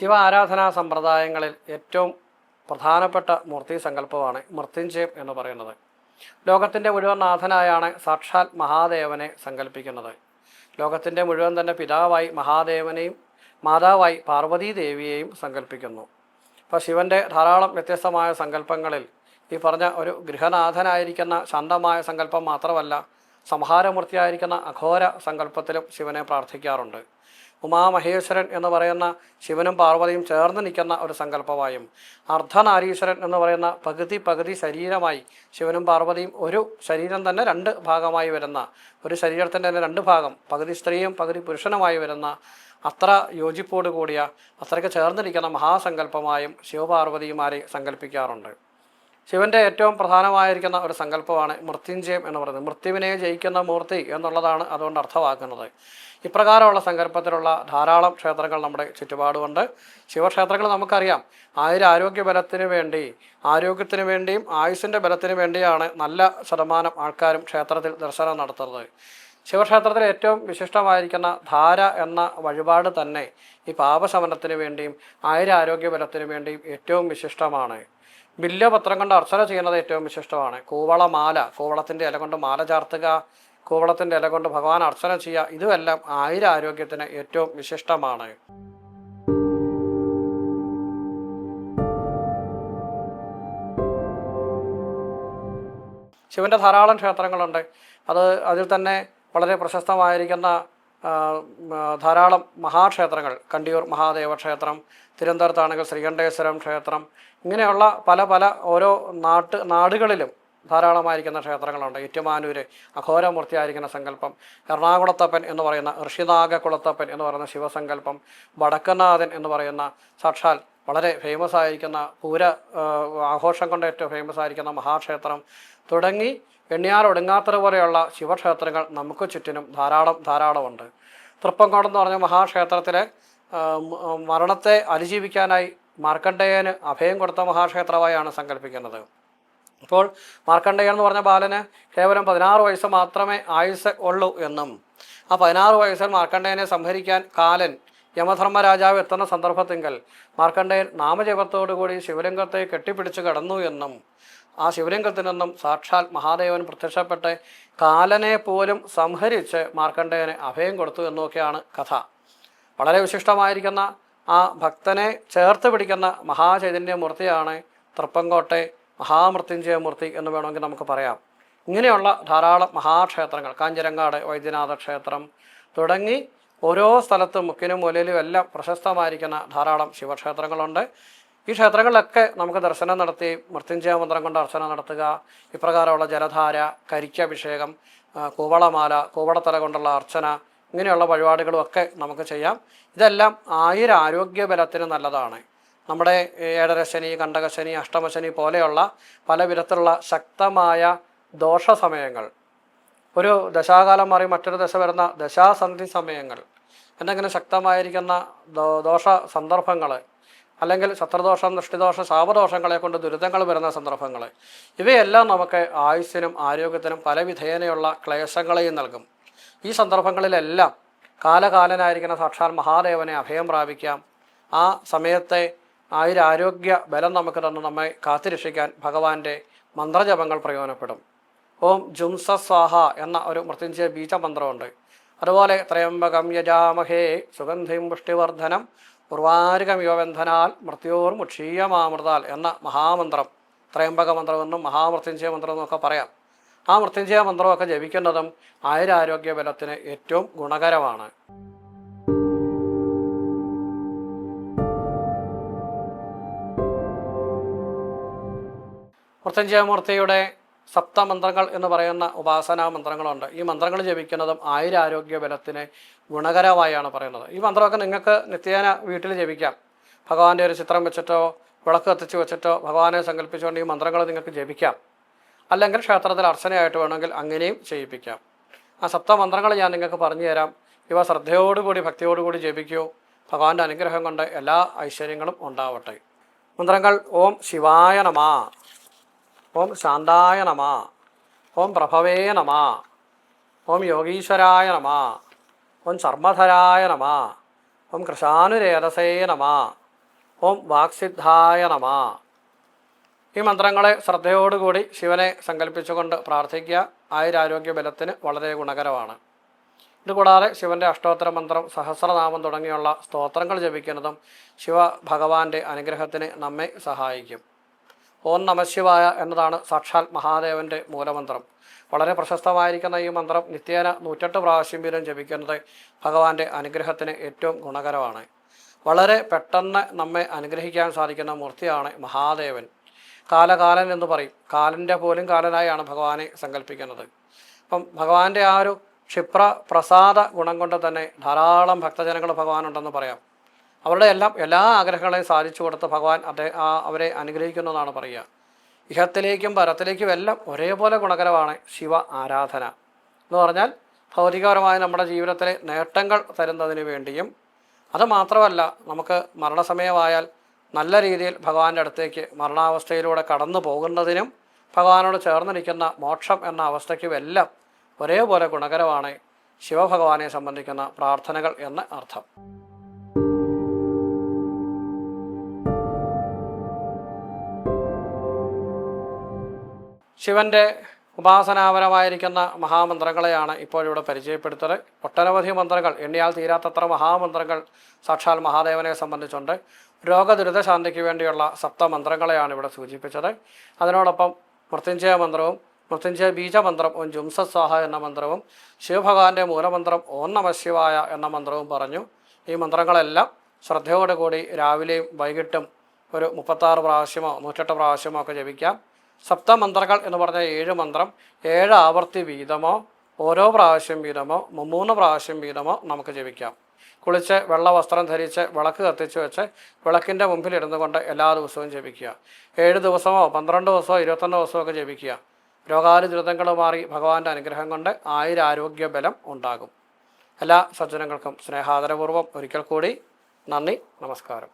ശിവ ആരാധനാ സമ്പ്രദായങ്ങളിൽ ഏറ്റവും പ്രധാനപ്പെട്ട മൂർത്തി സങ്കല്പമാണ് മൃത്യുഞ്ജയം എന്ന് പറയുന്നത്. ലോകത്തിന്റെ മുഴുവൻ നാഥനായാണ് സാക്ഷാൽ മഹാദേവനെ സങ്കല്പിക്കുന്നത്. ലോകത്തിന്റെ മുഴുവൻ തന്നെ പിതാവായി മഹാദേവനെയും മാതാവായി പാർവതീദേവിയെയും സങ്കല്പിക്കുന്നു. അപ്പോൾ ശിവന്റെ ധാരാളം വ്യത്യസ്തമായ സങ്കല്പങ്ങളിൽ ഈ പറഞ്ഞ ഒരു ഗൃഹനാഥനായിരിക്കുന്ന ശാന്തമായ സങ്കല്പം മാത്രമല്ല സംഹാരമൂർത്തിയായിരിക്കുന്ന അഘോര സങ്കല്പത്തിലും ശിവനെ പ്രാർത്ഥിക്കാറുണ്ട്. ഉമാമഹേശ്വരൻ എന്ന് പറയുന്ന ശിവനും പാർവതിയും ചേർന്ന് നിൽക്കുന്ന ഒരു സങ്കല്പമായും അർദ്ധനാരീശ്വരൻ എന്ന് പറയുന്ന പകുതി പകുതി ശരീരമായി ശിവനും പാർവതിയും ഒരു ശരീരം തന്നെ രണ്ട് ഭാഗമായി വരുന്ന ഒരു ശരീരത്തിന്റെ തന്നെ രണ്ട് ഭാഗം പകുതി സ്ത്രീയും പകുതി പുരുഷനുമായി വരുന്ന അത്ര യോജിപ്പോട് കൂടിയ അത്രയ്ക്ക് ചേർന്നിരിക്കുന്ന മഹാസങ്കല്പമായും ശിവപാർവതിയുമാരെ സങ്കല്പിക്കാറുണ്ട്. ശിവന്റെ ഏറ്റവും പ്രധാനമായിരിക്കുന്ന ഒരു സങ്കല്പമാണ് മൃത്യുഞ്ജയം എന്ന് പറയുന്നത്. മൃത്യുവിനെ ജയിക്കുന്ന മൂർത്തി എന്നുള്ളതാണ് അതുകൊണ്ട് അർത്ഥമാക്കുന്നത്. ഇപ്രകാരമുള്ള സങ്കല്പത്തിലുള്ള ധാരാളം ക്ഷേത്രങ്ങൾ നമ്മുടെ ചുറ്റുപാടുമുണ്ട്. ശിവക്ഷേത്രങ്ങൾ നമുക്കറിയാം. ആയിരം ആരോഗ്യ ബലത്തിന് വേണ്ടി ആരോഗ്യത്തിന് വേണ്ടിയും ആയുസിന്റെ ബലത്തിന് വേണ്ടിയാണ് നല്ല ശതമാനം ആൾക്കാരും ക്ഷേത്രത്തിൽ ദർശനം നടത്തുന്നത്. ശിവക്ഷേത്രത്തിൽ ഏറ്റവും വിശിഷ്ടമായിരിക്കുന്ന ധാര എന്ന വഴിപാട് തന്നെ ഈ പാപശമനത്തിന് വേണ്ടിയും ആയിരം ആരോഗ്യ ബലത്തിന് വേണ്ടിയും ഏറ്റവും വിശിഷ്ടമാണ്. ബില്യപത്രം കൊണ്ട് അർച്ചന ചെയ്യുന്നത് ഏറ്റവും വിശിഷ്ടമാണ്. കൂവളമാല കൂവളത്തിന്റെ ഇല കൊണ്ട് മാല ചാർത്തുക കൂവളത്തിന്റെ ഇല കൊണ്ട് ഭഗവാൻ അർച്ചന ചെയ്യുക ഇതുമെല്ലാം ആയുരാരോഗ്യത്തിന് ഏറ്റവും വിശിഷ്ടമാണ്. ശിവന്റെ ധാരാളം ക്ഷേത്രങ്ങളുണ്ട്. അത് അതിൽ തന്നെ വളരെ പ്രശസ്തമായിരിക്കുന്ന ധാരാളം മഹാക്ഷേത്രങ്ങൾ കണ്ടിയൂർ മഹാദേവ ക്ഷേത്രം തിരുവനന്തപുരത്താണെങ്കിൽ ശ്രീകണ്ഠേശ്വരം ക്ഷേത്രം ഇങ്ങനെയുള്ള പല പല ഓരോ നാട്ട് നാടുകളിലും ധാരാളമായിരിക്കുന്ന ക്ഷേത്രങ്ങളുണ്ട്. ഏറ്റുമാനൂര് അഘോരമൂർത്തിയായിരിക്കുന്ന സങ്കല്പം എറണാകുളത്തപ്പൻ എന്ന് പറയുന്ന ഋഷിനാഗകുളത്തപ്പൻ എന്ന് പറയുന്ന ശിവസങ്കല്പം വടക്കനാഥൻ എന്ന് പറയുന്ന സാക്ഷാൽ വളരെ ഫേമസ് ആയിരിക്കുന്ന പൂര ആഘോഷം കൊണ്ട് ഏറ്റവും ഫേമസ് ആയിരിക്കുന്ന മഹാക്ഷേത്രം തുടങ്ങി എണ്ണിയാൽ ഒടുങ്ങാത്തറ പോലെയുള്ള ശിവക്ഷേത്രങ്ങൾ നമുക്ക് ചുറ്റിനും ധാരാളം ധാരാളമുണ്ട്. തൃപ്പങ്കോട് എന്ന് പറഞ്ഞ മഹാക്ഷേത്രത്തിലെ മരണത്തെ അതിജീവിക്കാനായി മാർക്കണ്ഡേയന് അഭയം കൊടുത്ത മഹാക്ഷേത്രമായാണ് സങ്കല്പിക്കുന്നത്. ഇപ്പോൾ മാർക്കണ്ഡേയൻ എന്ന് പറഞ്ഞ ബാലന് കേവലം പതിനാറ് വയസ്സ് മാത്രമേ ആയുസ് ഉള്ളൂ എന്നും ആ പതിനാറ് വയസ്സിൽ മാർക്കണ്ഡേയനെ സംഹരിക്കാൻ കാലൻ യമധർമ്മ രാജാവ് എത്തുന്ന സന്ദർഭത്തിങ്കൽ മാർക്കണ്ഡേയൻ നാമജപത്തോടുകൂടി ശിവലിംഗത്തെ കെട്ടിപ്പിടിച്ച് കടന്നു എന്നും ആ ശിവലിംഗത്തിൽ നിന്നും സാക്ഷാൽ മഹാദേവൻ പ്രത്യക്ഷപ്പെട്ട് കാലനെ പോലും സംഹരിച്ച് മാർക്കണ്ഡേയന് അഭയം കൊടുത്തു എന്നൊക്കെയാണ് കഥ. വളരെ വിശിഷ്ടമായിരിക്കുന്ന ആ ഭക്തനെ ചേർത്ത് പിടിക്കുന്ന മഹാചൈതന്യമൂർത്തിയാണ് തൃപ്പങ്കോട്ടെ മഹാമൃത്യുഞ്ജയ മൂർത്തി എന്ന് വേണമെങ്കിൽ നമുക്ക് പറയാം. ഇങ്ങനെയുള്ള ധാരാളം മഹാക്ഷേത്രങ്ങൾ കാഞ്ചിരങ്ങാട് വൈദ്യനാഥ ക്ഷേത്രം തുടങ്ങി ഓരോ സ്ഥലത്തും മുക്കിനും മൂലയിലും എല്ലാം പ്രശസ്തമായിരിക്കുന്ന ധാരാളം ശിവക്ഷേത്രങ്ങളുണ്ട്. ഈ ക്ഷേത്രങ്ങളിലൊക്കെ നമുക്ക് ദർശനം നടത്തി മൃത്യുഞ്ജയ മന്ത്രം കൊണ്ട് അർച്ചന നടത്തുക ഇപ്രകാരമുള്ള ജലധാര കരിക്കഭിഷേകം കൂവളമാല കൂവളത്തല കൊണ്ടുള്ള അർച്ചന ഇങ്ങനെയുള്ള വഴിപാടുകളും ഒക്കെ നമുക്ക് ചെയ്യാം. ഇതെല്ലാം ആയിരം ആരോഗ്യ ബലത്തിന് നല്ലതാണ്. നമ്മുടെ ഏഴരശനി കണ്ടകശനി അഷ്ടമശനി പോലെയുള്ള പല വിധത്തിലുള്ള ശക്തമായ ദോഷ സമയങ്ങൾ ഒരു ദശാകാലം മാറി മറ്റൊരു ദശ വരുന്ന ദശാസന്ധി സമയങ്ങൾ. എന്തെങ്കിലും ശക്തമായിരിക്കുന്ന ദോഷ സന്ദർഭങ്ങൾ അല്ലെങ്കിൽ ശത്രുദോഷം ദൃഷ്ടിദോഷം ശാപദോഷങ്ങളെ കൊണ്ട് ദുരിതങ്ങൾ വരുന്ന സന്ദർഭങ്ങൾ ഇവയെല്ലാം നമുക്ക് ആയുസ്സിനും ആരോഗ്യത്തിനും പല വിധേനയുള്ള ക്ലേശങ്ങളെയും നൽകും. ഈ സന്ദർഭങ്ങളിലെല്ലാം കാലകാലനായിരിക്കുന്ന സാക്ഷാൽ മഹാദേവനെ അഭയം പ്രാപിക്കാം. ആ സമയത്തെ ആയുരാരോഗ്യ ബലം നമുക്ക് തന്നെ നമ്മെ കാത്തുരക്ഷിക്കാൻ ഭഗവാന്റെ മന്ത്രജപങ്ങൾ പ്രയോജനപ്പെടും. ഓം ജുംസ സ്വാഹ എന്ന ഒരു മൃത്യുഞ്ജയ ബീജമന്ത്രമുണ്ട്. അതുപോലെ ത്രയംബകം യജാമഹേ സുഗന്ധിം പുഷ്ടിവർദ്ധനം ഉർവാരുകമിവബന്ധനാൽ മൃത്യോർ മുക്ഷീയമാമൃതാൽ എന്ന മഹാമന്ത്രം ത്രയംബക മന്ത്രമെന്നും മഹാമൃത്യുഞ്ജയ മന്ത്രം എന്നൊക്കെ പറയാം. ആ മൃത്യുഞ്ജയ മന്ത്രമൊക്കെ ജപിക്കുന്നതും ആയുരാരോഗ്യ ബലത്തിന് ഏറ്റവും ഗുണകരമാണ്. മൃത്യുഞ്ജയമൂർത്തിയുടെ സപ്തമന്ത്രങ്ങൾ എന്ന് പറയുന്ന ഉപാസനാ മന്ത്രങ്ങളുണ്ട്. ഈ മന്ത്രങ്ങൾ ജപിക്കുന്നതും ആയുരാരോഗ്യ ബലത്തിന് ഗുണകരമായാണ് പറയുന്നത്. ഈ മന്ത്രമൊക്കെ നിങ്ങൾക്ക് നിത്യേന വീട്ടിൽ ജപിക്കാം. ഭഗവാന്റെ ഒരു ചിത്രം വെച്ചിട്ടോ വിളക്ക് കത്തിച്ച് വെച്ചിട്ടോ ഭഗവാനെ സങ്കല്പിച്ചുകൊണ്ട് ഈ മന്ത്രങ്ങൾ നിങ്ങൾക്ക് ജപിക്കാം. അല്ലെങ്കിൽ ക്ഷേത്രത്തിൽ അർച്ചനയായിട്ട് വേണമെങ്കിൽ അങ്ങനെയും ചെയ്യിപ്പിക്കാം. ആ സപ്തമന്ത്രങ്ങൾ ഞാൻ നിങ്ങൾക്ക് പറഞ്ഞു തരാം. ഇവ ശ്രദ്ധയോടുകൂടി ഭക്തിയോടുകൂടി ജപിക്കൂ. ഭഗവാന്റെ അനുഗ്രഹം കൊണ്ട് എല്ലാ ഐശ്വര്യങ്ങളും ഉണ്ടാവട്ടെ. മന്ത്രങ്ങൾ ഓം ശിവായ നമ. ഓം ശാന്തായ നമ ഓം പ്രഭവേ നമ ഓം യോഗീശ്വരായ നമ ഓം ചർമ്മധരായ നമ ഓം കൃഷാനുരേതസേ നമ ഓം വാക്സിദ്ധായ നമ. ഈ മന്ത്രങ്ങളെ ശ്രദ്ധയോടുകൂടി ശിവനെ സങ്കല്പിച്ചുകൊണ്ട് പ്രാർത്ഥിക്കുക. ആയുരാരോഗ്യ ബലത്തിന് വളരെ ഗുണകരമാണ്. ഇതുകൂടാതെ ശിവന്റെ അഷ്ടോത്തര മന്ത്രം സഹസ്രനാമം തുടങ്ങിയുള്ള സ്തോത്രങ്ങൾ ജപിക്കുന്നതും ശിവ ഭഗവാന്റെ അനുഗ്രഹത്തിന് നമ്മെ സഹായിക്കും. ഓം നമശിവായ എന്നതാണ് സാക്ഷാൽ മഹാദേവന്റെ മൂലമന്ത്രം. വളരെ പ്രശസ്തമായിരിക്കുന്ന ഈ മന്ത്രം നിത്യേന നൂറ്റെട്ട് പ്രാവശ്യം വീതം ജപിക്കുന്നത് ഭഗവാന്റെ അനുഗ്രഹത്തിന് ഏറ്റവും ഗുണകരമാണ്. വളരെ പെട്ടെന്ന് നമ്മെ അനുഗ്രഹിക്കാൻ സാധിക്കുന്ന മൂർത്തിയാണ് മഹാദേവൻ. കാലകാലൻ എന്ന് പറയും. കാലന്റെ പോലും കാലനായാണ് ഭഗവാനെ സങ്കല്പിക്കുന്നത്. അപ്പം ഭഗവാന്റെ ആ ഒരു ക്ഷിപ്ര പ്രസാദ ഗുണം കൊണ്ട് തന്നെ ധാരാളം ഭക്തജനങ്ങൾ ഭഗവാനുണ്ടെന്ന് പറയാം. അവരുടെ എല്ലാം എല്ലാ ആഗ്രഹങ്ങളെയും സാധിച്ചു കൊടുത്ത ഭഗവാൻ അദ്ദേഹം അവരെ അവരെ അനുഗ്രഹിക്കുന്നതാണ് പറയുക. ഇഹത്തിലേക്കും പരത്തിലേക്കും എല്ലാം ഒരേപോലെ ഗുണകരമാണ് ശിവ ആരാധന. എന്ന് പറഞ്ഞാൽ ഭൗതികപരമായ നമ്മുടെ ജീവിതത്തിലെ നേട്ടങ്ങൾ തരുന്നതിന് വേണ്ടിയും അത് മാത്രമല്ല നമുക്ക് മരണസമയമായാൽ നല്ല രീതിയിൽ ഭഗവാന്റെ അടുത്തേക്ക് മരണാവസ്ഥയിലൂടെ കടന്നു പോകുന്നതിനും ഭഗവാനോട് ചേർന്ന് നിൽക്കുന്ന മോക്ഷം എന്ന അവസ്ഥയ്ക്കും എല്ലാം ഒരേപോലെ ഗുണകരമാണ് ശിവഭഗവാനെ സംബന്ധിക്കുന്ന പ്രാർത്ഥനകൾ എന്ന് അർത്ഥം. ശിവന്റെ ഉപാസനാപരമായിരിക്കുന്ന മഹാമന്ത്രങ്ങളെയാണ് ഇപ്പോൾ ഇവിടെ പരിചയപ്പെടുത്തത് ഒട്ടനവധി മന്ത്രങ്ങൾ എണ്ണിയാൽ തീരാത്തത്ര മഹാമന്ത്രങ്ങൾ സാക്ഷാൽ മഹാദേവനെ സംബന്ധിച്ചുണ്ട്. രോഗദുരിതശാന്തിക്ക് വേണ്ടിയുള്ള സപ്തമന്ത്രങ്ങളെയാണ് ഇവിടെ സൂചിപ്പിച്ചത്. അതിനോടൊപ്പം മൃത്യുഞ്ജയ മന്ത്രവും മൃത്യുഞ്ജയ ബീജമന്ത്രം ഓം ജുംസസ്വാഹ എന്ന മന്ത്രവും ശിവഭഗവാന്റെ മൂലമന്ത്രം ഓം നമശിവായ എന്ന മന്ത്രവും പറഞ്ഞു. ഈ മന്ത്രങ്ങളെല്ലാം ശ്രദ്ധയോടുകൂടി രാവിലെയും വൈകിട്ടും ഒരു മുപ്പത്താറ് പ്രാവശ്യമോ നൂറ്റെട്ട് പ്രാവശ്യമോ ഒക്കെ ജപിക്കാം. സപ്തമന്ത്രങ്ങൾ എന്ന് പറഞ്ഞ ഏഴ് മന്ത്രം ഏഴ് ആവർത്തി വീതമോ ഓരോ പ്രാവശ്യം വീതമോ മൂന്ന് പ്രാവശ്യം വീതമോ നമുക്ക് ജപിക്കാം. കുളിച്ച് വെള്ള വസ്ത്രം ധരിച്ച് വിളക്ക് കത്തിച്ച് വെച്ച് വിളക്കിന്റെ മുമ്പിൽ ഇരുന്നു കൊണ്ട് എല്ലാ ദിവസവും ജപിക്കുക. ഏഴ് ദിവസമോ പന്ത്രണ്ട് ദിവസമോ ഇരുപത്തൊന്ന് ദിവസമോ ഒക്കെ ജപിക്കുക. രോഗാതി ദുരിതങ്ങൾ മാറി ഭഗവാന്റെ അനുഗ്രഹം കൊണ്ട് ആയുരാരോഗ്യ ബലം ഉണ്ടാകും. എല്ലാ സജ്ജനങ്ങൾക്കും സ്നേഹാദരപൂർവം ഒരിക്കൽ കൂടി നന്ദി നമസ്കാരം.